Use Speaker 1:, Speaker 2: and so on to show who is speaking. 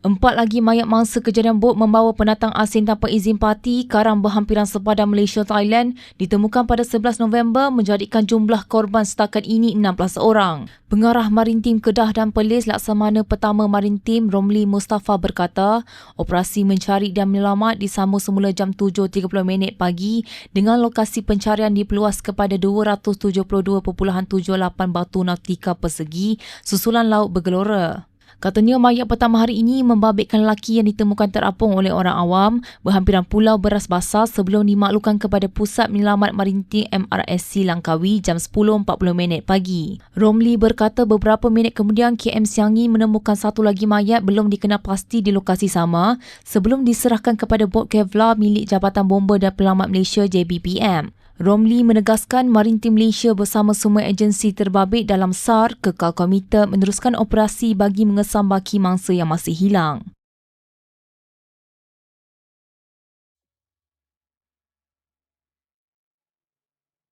Speaker 1: Empat lagi mayat mangsa kejadian bot membawa penatang asing tanpa izin parti karang berhampiran sepadan Malaysia Thailand ditemukan pada 11 November menjadikan jumlah korban setakat ini 16 orang. Pengarah Marintim Kedah dan Perlis Laksamana Pertama Marintim Romli Mustafa berkata, operasi mencari dan menyelamat disambung semula jam 7.30 minit pagi dengan lokasi pencarian dipeluas kepada 272.78 batu nautika persegi susulan laut bergelora. Katanya mayat pertama hari ini membabitkan lelaki yang ditemukan terapung oleh orang awam berhampiran pulau beras basah sebelum dimaklukkan kepada Pusat Menyelamat Marintim MRSC Langkawi jam 10.40 minit pagi. Romli berkata beberapa minit kemudian KM Siangi menemukan satu lagi mayat belum dikenal pasti di lokasi sama sebelum diserahkan kepada bot Kevlar milik Jabatan Bomba dan Pelamat Malaysia JBPM. Romli menegaskan Marintim Malaysia bersama semua agensi terbabit dalam SAR kekal komited meneruskan operasi bagi mengesam baki mangsa yang masih hilang.